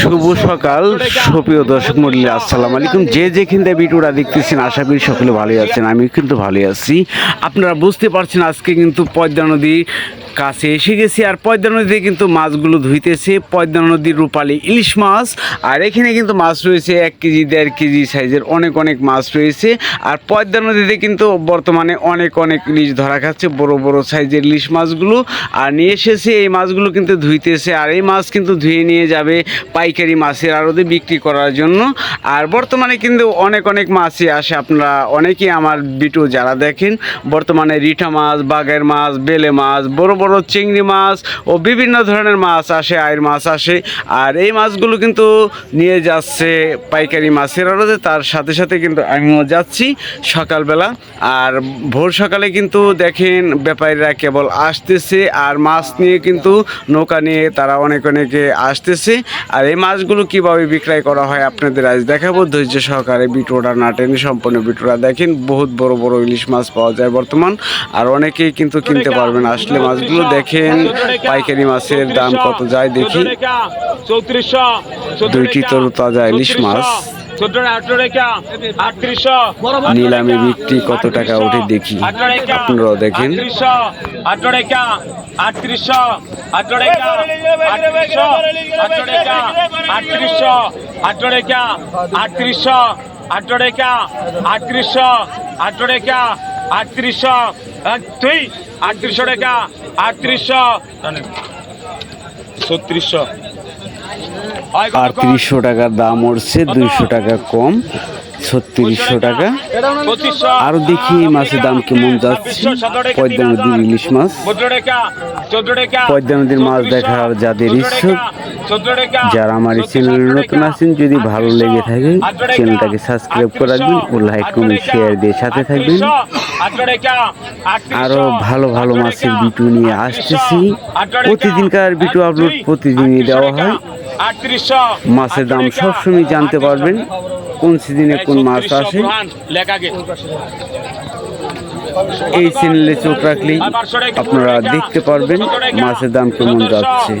শুভ সকাল, সুপ্রিয় দর্শক মন্ডলী, আসসালামু আলাইকুম। যে যেখান থেকে ভিডিওটা দেখতেছেন, আশা করি সকলে ভালোই আছেন আমি কিন্তু ভালোই আছি। আপনারা বুঝতে পারছেন, আজকে কিন্তু পদ্মা নদী কাছে এসে গেছি আর পদ্মা নদীতে কিন্তু মাছগুলো ধুইতেছে। পদ্মা নদীর রূপালি ইলিশ মাছ। আর এখানে কিন্তু মাছ রয়েছে, এক কেজি, দেড় কেজি সাইজের অনেক অনেক মাছ রয়েছে। আর পদ্মা নদীতে কিন্তু বর্তমানে অনেক অনেক ইলিশ ধরা খাচ্ছে, বড় বড় সাইজের ইলিশ মাছগুলো। আর নিয়ে এসেছে, এই মাছগুলো কিন্তু ধুইতেছে। আর এই মাছ কিন্তু ধুয়ে নিয়ে যাবে পাইকারি মাছের আড়তে বিক্রি করার জন্য। আর বর্তমানে কিন্তু অনেক অনেক মাছই আসে। আপনারা অনেকেই আমার বিটু যারা দেখেন, বর্তমানে রিঠা মাছ, বাগের মাছ, বেলে মাছ, বড় বড় চিংড়ি মাছ ও বিভিন্ন ধরনের মাছ আসে আয়ের মাছ আসে। আর এই মাছগুলো কিন্তু নিয়ে যাচ্ছে পাইকারি মাছের আড়তে তার সাথে সাথে কিন্তু আমিও যাচ্ছি সকালবেলা। আর ভোর সকালে কিন্তু দেখেন ব্যাপারীরা কেবল আসতেছে আর মাছ নিয়ে কিন্তু নৌকা নিয়ে তারা অনেক অনেকে আসতেছে। আর এই মাছগুলো কীভাবে বিক্রয় করা হয় আপনাদের আজ দেখাবো। ধৈর্য সহকারে বিটোটা না টেনে সম্পূর্ণ বিটোটা দেখেন। বহুত বড় বড় ইলিশ মাছ পাওয়া যায় বর্তমান। আর অনেকেই কিন্তু কিনতে পারবেন আসলে মাছগুলো দেখেন পাইকারি মাছের দাম কত যায় দেখি দুইটি তরুতাজা ইলিশ মাছ নিলামে বিক্রি কত টাকা ওঠে দেখি আপনারাও দেখেন আটত্রিশশো রেখা আটত্রিশশো আটত্রিশশো তুই আটত্রিশশো টাকা আটত্রিশশো। ছত্রিশশো। আর তিরিশশো টাকার দাম উঠছে দুইশো টাকা কম। ছত্রিশশো টাকা। পঁচিশশো। আরও দেখি মাছের দাম কেমন যাচ্ছে। পদ্মা নদীর ইলিশ মাছ। পদ্মা নদীর মাছ দেখার যাদের ইচ্ছুক। যারা আমার এই চ্যানেলে নতুন আছেন যদি ভালো লেগে থাকে চ্যানেলটাকে সাবস্ক্রাইব করে রাখবেন ও লাইক কমেন্ট শেয়ার দিয়ে সাথে থাকবেন। আরও ভালো ভালো মাছের ভিডিও নিয়ে আসতেছি। প্রতিদিনকার ভিডিও আপলোড প্রতিদিনই দেওয়া হয়। মাছের দাম সবসময় জানতে পারবেন। কোন সিজনে কোন মাছ আসে? এই চ্যানেলে চোখ রাখলেই আপনারা দেখতে পারবেন মাছের দাম কেমন যাচ্ছে।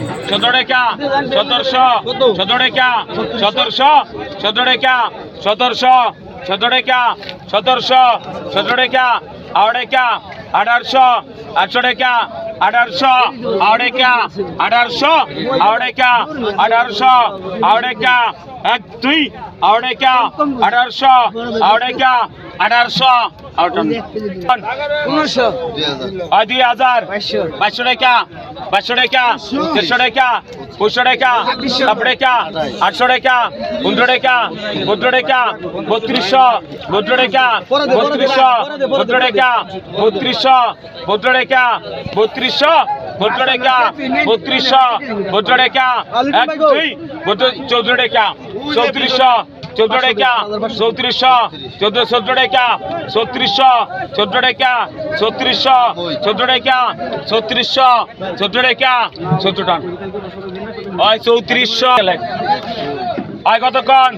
আঠারোশো আটশো টাকা আঠারোশো আড়াই আঠারোশো আড়াই আঠারোশো আড়াই টাকা এক দুই আড়াই টাকা আঠারোশো আড়াই টাকা আঠারোশো দুই হাজার বাইশশো। টাকা বাইশশো টাকা দেড়শো টাকা পঁয়শো টাকা সাত টাকা আটশো টাকা পনেরো টাকা পনেরো টাকা বত্রিশশো পনেরো টাকা বত্রিশশো পনেরো টাকা বত্রিশশো পনেরো টাকা বত্রিশশো পনেরো টাকা বত্রিশশো পনেরো টাকা এক দুই চৌদ্দ টাকা। চৌত্রিশশো চোদ্দ টাকা চৌত্রিশশো চোদ্দ চোদ্দ টাকা ছত্রিশশো চোদ্দ টাকা ছত্রিশশো চোদ্দ টাকা ছত্রিশশো চোদ্দ টাকা চোদ্দ টান ওই চৌত্রিশশো। ওই কতক্ষণ?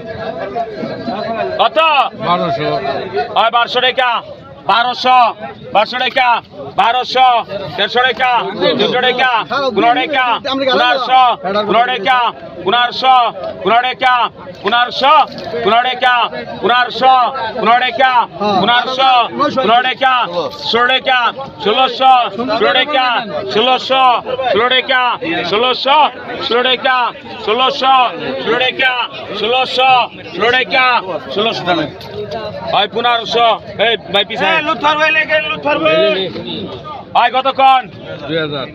কত? বারোশো। ওই বারোশো টাকা। বারোশো বারোশো টাকা, বারোশো, দেড়শো টাকা, দুশো টাকা, পনেরো টাকা, পনেরোশো, পনেরো টাকা, পনেরোশো, পনেরো টাকা, পনেরোশো, পনেরো টাকা, পনেরোশো, পনেরো টাকা, পনেরোশো, পনেরো টাকা, ষোলো টাকা, ষোলোশো, ষোলো টাকা, ষোলোশো, ষোলো টাকা, ষোলোশো, ষোলো টাকা, ষোলোশো, ষোলো টাকা, ষোলোশো, ষোলো টাকা, ষোলোশো হয় পনেরোশো লুথার ভাই লেগে লুথার ভাই। হয় কতক্ষণ? দুই হাজার।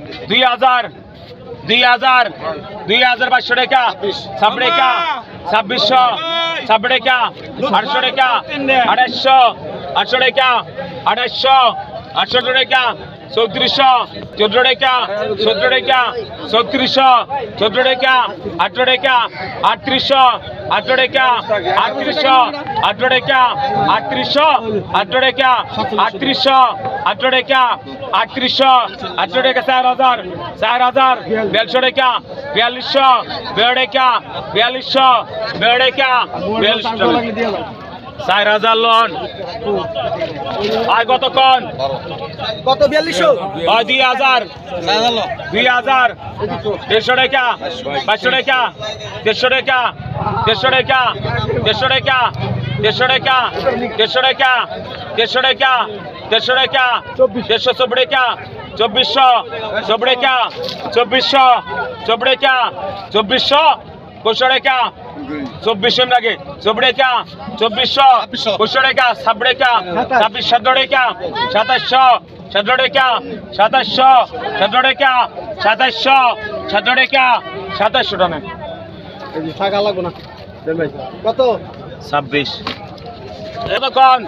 দুই হাজার। দুই হাজার। পাঁচশো টাকা। ছাব্বিশ টাকা। ছাব্বিশশো। ছাব্বিশ টাকা। আটশো টাকা। আড়াইশো আটশো টাকা। আড়াইশো আটশো টাকা। চৌত্রিশশো চোদ্দ টাকা চোদ্দ টাকা চৌত্রিশশো চোদ্দ টাকা আঠারো টাকা আটত্রিশশো আঠারো টাকা আটত্রিশশো আঠারো টাকা আটত্রিশশো আঠারো টাকা আটত্রিশশো আঠারো টাকা আটত্রিশশো আঠারো টাকা চার হাজার চার হাজার বিয়াল্লিশশো টাকা বিয়াল্লিশশো বেড়ো টাকা বিয়াল্লিশশো বেড়ো টাকা বিয়াল্লিশশো চার হাজার লন আর কতক্ষণ কত বিয়াল্লিশশো? দুই হাজার। দুই হাজার। দেড়শো টাকা। পাঁচশো টাকা। দেড়শো টাকা। দেড়শো টাকা। দেড়শো টাকা। দেড়শো টাকা। দেড়শো টাকা। দেড়শো টাকা। দেড়শো টাকা। দেড়শো চব্বিশ টাকা। চব্বিশশো। চব্বিশ টাকা। চব্বিশশো। চব্বিশ টাকা চব্বিশশো টাকা। চব্বিশশো লাগে চব্বিশ টাকা চব্বিশশো পঁচিশশো ছাব্বিশ টাকা ছাব্বিশ সতেরো টাকা সাতাশশো সতেরো টাকা সাতাশশো সতেরো টাকা সাতাশশো সতেরো টাকা সাতাশশো টাকা টাকা লাগবো না কত ছাব্বিশ কতক্ষণ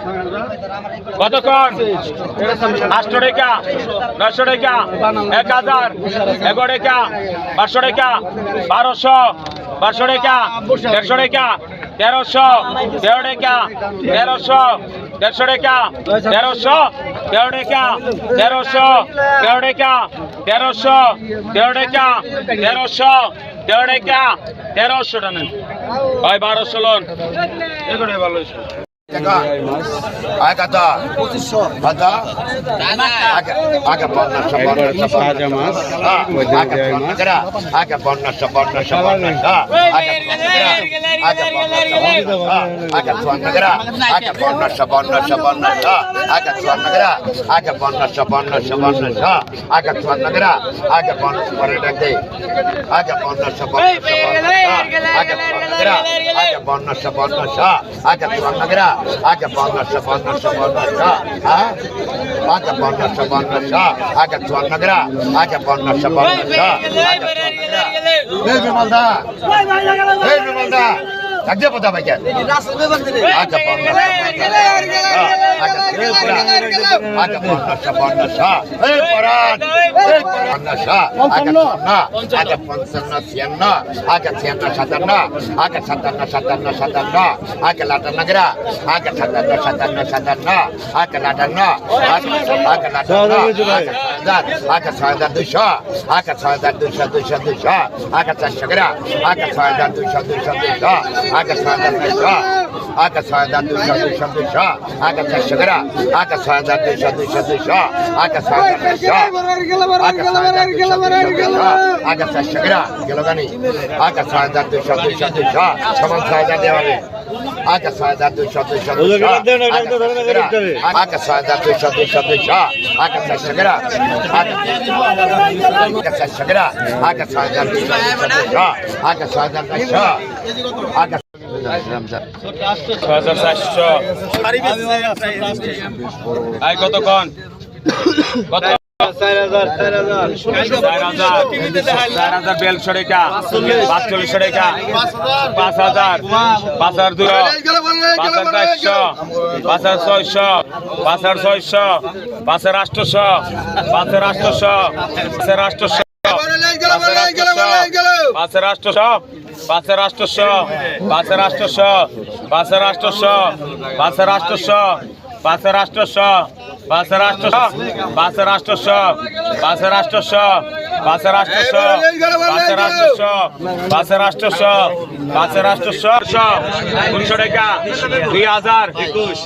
কতক্ষণ? আটশো টাকা নশো টাকা, এক হাজার, এগারো টাকা পাঁচশো টাকা, বারোশো বারোশো টাকা, দেড়শো টাকা, তেরোশো তেরো টাকা, তেরোশো, দেড়শো টাকা, তেরোশো তেরো টাকা, তেরোশো তেরো টাকা, তেরোশো তেরো টাকা, তেরোশো তেরো টাকা, তেরোশো টাকা ওই বারোশো লোন। টাকা আয় কাতা ভাতা আগে বন্যা সাবর্ণ সাবর্ণ মাস আগে বন্যা আগে বন্যা সাবর্ণ সাবর্ণ আগে আগে বন্যা আগে বন্যা সাবর্ণ সাবর্ণ আগে বন্যা আগে বন্যা সাবর্ণ সাবর্ণ আগে বন্যা আগে বন্যা পরে ডাকে আগে বন্যা সাবর্ণ সাবর্ণ আগে বন্যা আগে বন্যা সাবর্ণ আগে বন্যা Aga Bangasha Bangasha Bangasha Aga Bangasha Bangasha Aga Twarnagra Aga Bangasha Bangasha Aga Twarnagra Hey Vimalda Hey Vimalda అగ్గే పోతా బాక్యా দুশো আকা ছয় হাজার দুশো দুশো দুশো আকা চারশো গ্রা। আকা ছয় হাজার দুশো দুশো দুশো ఆకస్మాద ఆకస్మాద సదృశ ఆకస్మ శుగర ఆకస్మాద సదృశ సదృశ ఆకస్మాద ఆకస్మ శుగర గెలవని ఆకస్మాద సదృశ సదృశ సమంసాద దేవాలి ఆకస్మాద సదృశ సదృశ ఆకస్మాద సదృశ సదృశ ఆకస్మ శుగర ఆకస్మ శుగర ఆకస్మాద సదృశ సదృశ ఆకస్మాద কতক্ষণ বেলশো টাকা পাঁচচল্লিশশো টাকা পাঁচ হাজার পাঁচ হাজার দুই পাঁচ হাজার পাঁচ হাজার ছয়শো পাঁচ হাজার ছয়শো পাঁচ হাজার আটশোশো পাঁচ হাজার আটশোশো পাঁচ হাজার আটশোশো পাঁচ হাজার আটশোশো পাঁচের আষ্টশো পাঁচের আষ্টশো পাঁচের আষ্টশো পাঁচের আষ্টশো পাঁচের আষ্টশো পাশে রাষ্ট্র সব পাশে রাষ্ট্র সব পাশে রাষ্ট্র সব পাশে রাষ্ট্র সব পাশে রাষ্ট্র সব পাশে রাষ্ট্র সব পাশে রাষ্ট্র সব সব তিনশো টাকা দুই হাজার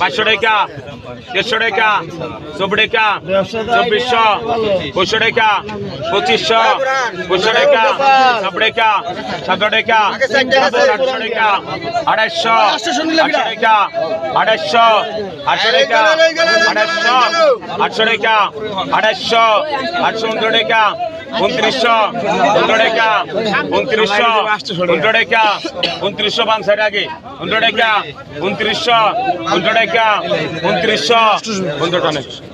পাঁচশো টাকা দেড়শো টাকা চব্বি টাকা চব্বিশশো পঁচিশশো টাকা পঁচিশশো পঁচিশশো টাকা ছাব্বি টাকা সাতশো টাকা আটশো আড়াইশো আড়াইশো আড়াইশো আটশো টাকা আঠাশশো আটশো পনেরো টাকা, উনত্রিশশো পনেরো টাকা, উনত্রিশশো পনেরো টাকা, উনত্রিশশো পাঁচশো টাকা পনেরো টাকা, উনত্রিশশো পনেরো টাকা, উনত্রিশশো পনেরো টাকা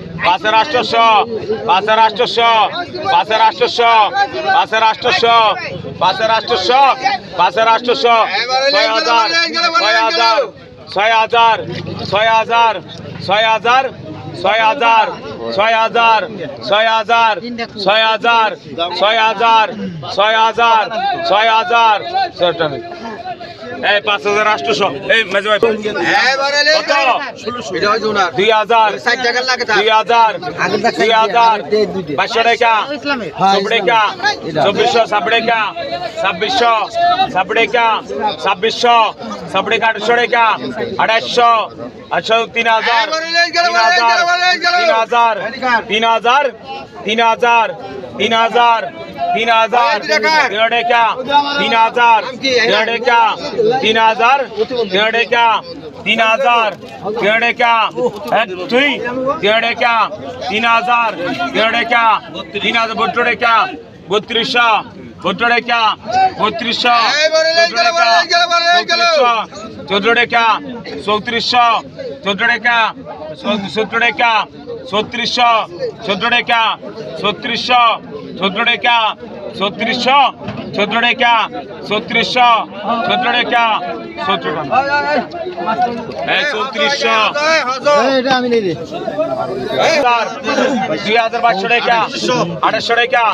পাঁচ হাজার আটশোশো পাঁচ হাজার আটশোশো পাঁচ হাজার আটশোশো পাঁচ হাজার আটশোশো পাঁচ হাজার আটশোশো পাঁচ হাজার আটশোশো ছয় হাজার ছয় হাজার ছয় হাজার ছয় হাজার ছয় হাজার ছয় হাজার ছয় হাজার ছয় হাজার ছয় হাজার ছয় হাজার ছয় হাজার ছয় হাজার এই পাঁচ হাজার আটশোশো। এই মেজো ভাই কত? দুই হাজার। দুই হাজার। দুই হাজার। পাঁচশো টাকা। সাবড়েকা চব্বিশশো সাবড়েকা ছাব্বিশশো সাবড়েকা ছাব্বিশশো সাবড়েকা আটশো টাকা। আড়াইশো আটশো তিন হাজার। তিন হাজার। তিন হাজার। তিন হাজার। তিন হাজার। তিন হাজার। তিন হাজার দেড় টাকা তিন হাজার দেড় টাকা তিন হাজার দেড় টাকা তিন হাজার দেড় টাকা এক দুই দেড় টাকা তিন হাজার দেড় টাকা তিন হাজার বত্র টাকা বত্রিশশো বত্র টাকা বত্রিশশো চোদ্দ টাকা চৌত্রিশশো চোদ্দ টাকা সত্তর টাকা ছত্রিশশো চোদ্দ টাকা ছত্রিশশো চোদ্দ টাকা ছত্রিশশো চোদ্দ টাকা ছত্রিশশো। চোদ্দ টাকা হ্যাঁ চৌত্রিশশো দুই হাজার পাঁচশো টাকা আড়াইশো টাকা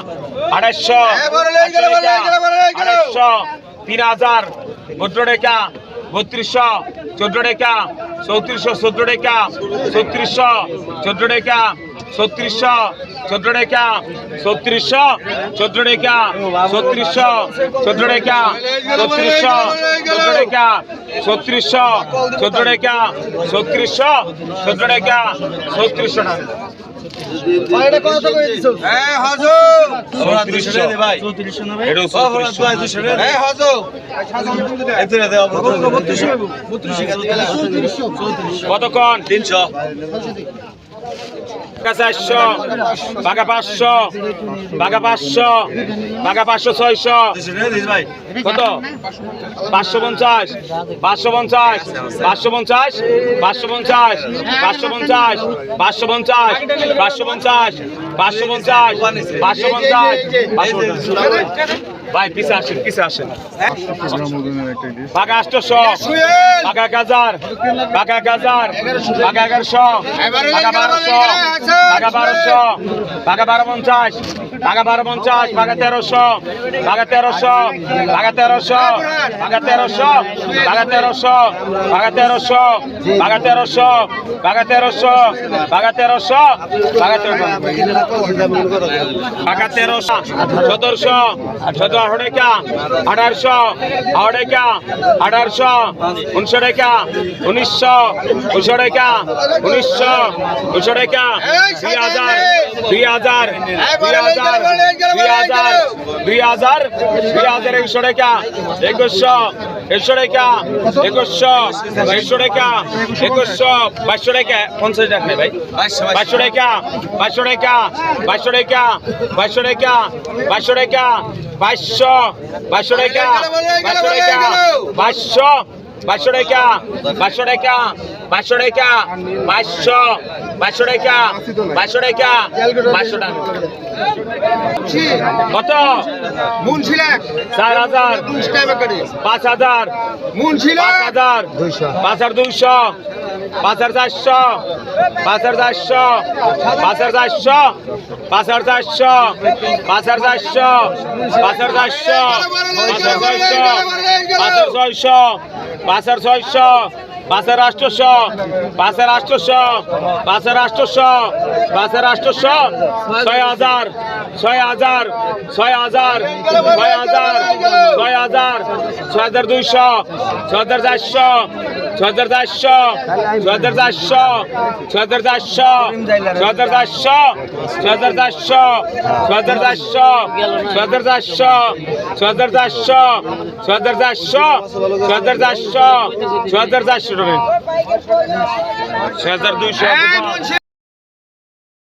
আড়াইশো আড়াইশো তিন হাজার বত্র টাকা বত্রিশশো চোদ্দ টাকা চৌত্রিশশো চোদ্দ টাকা ছত্রিশশো চোদ্দ টাকা ছত্রিশশো চোদ্দ টাকা ছত্রিশশো চোদ্দ টাকা ছত্রিশশো চোদ্দ টাকা ছত্রিশশো চোদ্দ টাকা ছত্রিশশো চোদ্দ টাকা ছত্রিশশো চোদ্দ টাকা ছত্রিশশো কতক্ষণ? তিনশো। চারশো বাঘা পাঁচশো বাঘা পাঁচশো বাঘা পাঁচশো ছয়শো কত পাঁচশো পঞ্চাশ পাঁচশো পঞ্চাশ পাঁচশো পঞ্চাশ পাঁচশো পঞ্চাশ পাঁচশো পঞ্চাশ পাঁচশো পঞ্চাশ পাঁচশো পঞ্চাশ পাঁচশো পঞ্চাশ পাঁচশো পঞ্চাশ পাঁচশো পঞ্চাশ ভাই, পিছে আসেন পিছে আসেন। পাকা আষ্টশো পাকা গাজার পাকা গাজার পাকা এগারোশো পাকা বারোশো পাকা বারোশো পাকা বারো পঞ্চাশ বাঘা বারো পঞ্চাশ বাঘা তেরোশো বাঘা তেরোশো বাঘা তেরোশো বাঘা তেরোশো বাঘা তেরোশো বাঘা তেরোশো বাঘা তেরোশো বাঘা তেরোশো বাঘা তেরোশো বাঘা তেরোশো বাঘা তেরোশো সতেরোশো সতেরো আঠারো টাকা আঠারোশো আঠারো টাকা আঠারোশো উনিশশো টাকা উনিশশো উনিশশো টাকা উনিশশো উনিশশো টাকা দুই হাজার দুই হাজার দুই হাজার দুই হাজার দুই হাজার একশো টাকা একুশশো একশো টাকা একুশশো একশো টাকা একুশশো বাইশশো টাকা পঞ্চাশ টাকা ভাই বাইশশো টাকা বাইশশো টাকা বাইশশো টাকা বাইশশো টাকা বাইশশো টাকা বাইশশো বাইশশো বাইশশো টাকা বাইশশো টাকা বাইশশো টাকা বাইশশো বাইশশো টাকা বাইশশো টাকা বাইশশো টাকা। কত? চার হাজার। পাঁচ হাজার। পাঁচ হাজার। পাঁচ হাজার দুইশো। পাঁচ হাজার চারশো পাঁচ হাজার চারশো পাঁচ হাজার চারশো পাঁচ হাজার চারশো পাঁচ হাজার চারশো পাঁচ হাজার চারশো পাঁচ হাজার ছয়শো পাঁচ হাজার ছয়শো পাঁচ হাজার আটশোশো পাঁচ হাজার আটশোশো পাঁচ হাজার আটশোশো পাঁচ হাজার আটশোশো ছয় হাজার ছয় হাজার ছয় হাজার ছয় হাজার ছয় হাজার ছয় হাজার দুইশো, ছয় হাজার চারশো ছয় হাজার চারশো ছয় হাজার চারশো ছয় হাজার চারশো ছয় হাজার চারশো ছয় হাজার চারশো ছয় হাজার চারশো ছয় হাজার চারশো ছয় হাজার চারশো ছয় চারশো ছয় চারশো ছয় চারশো টাকা দুইশো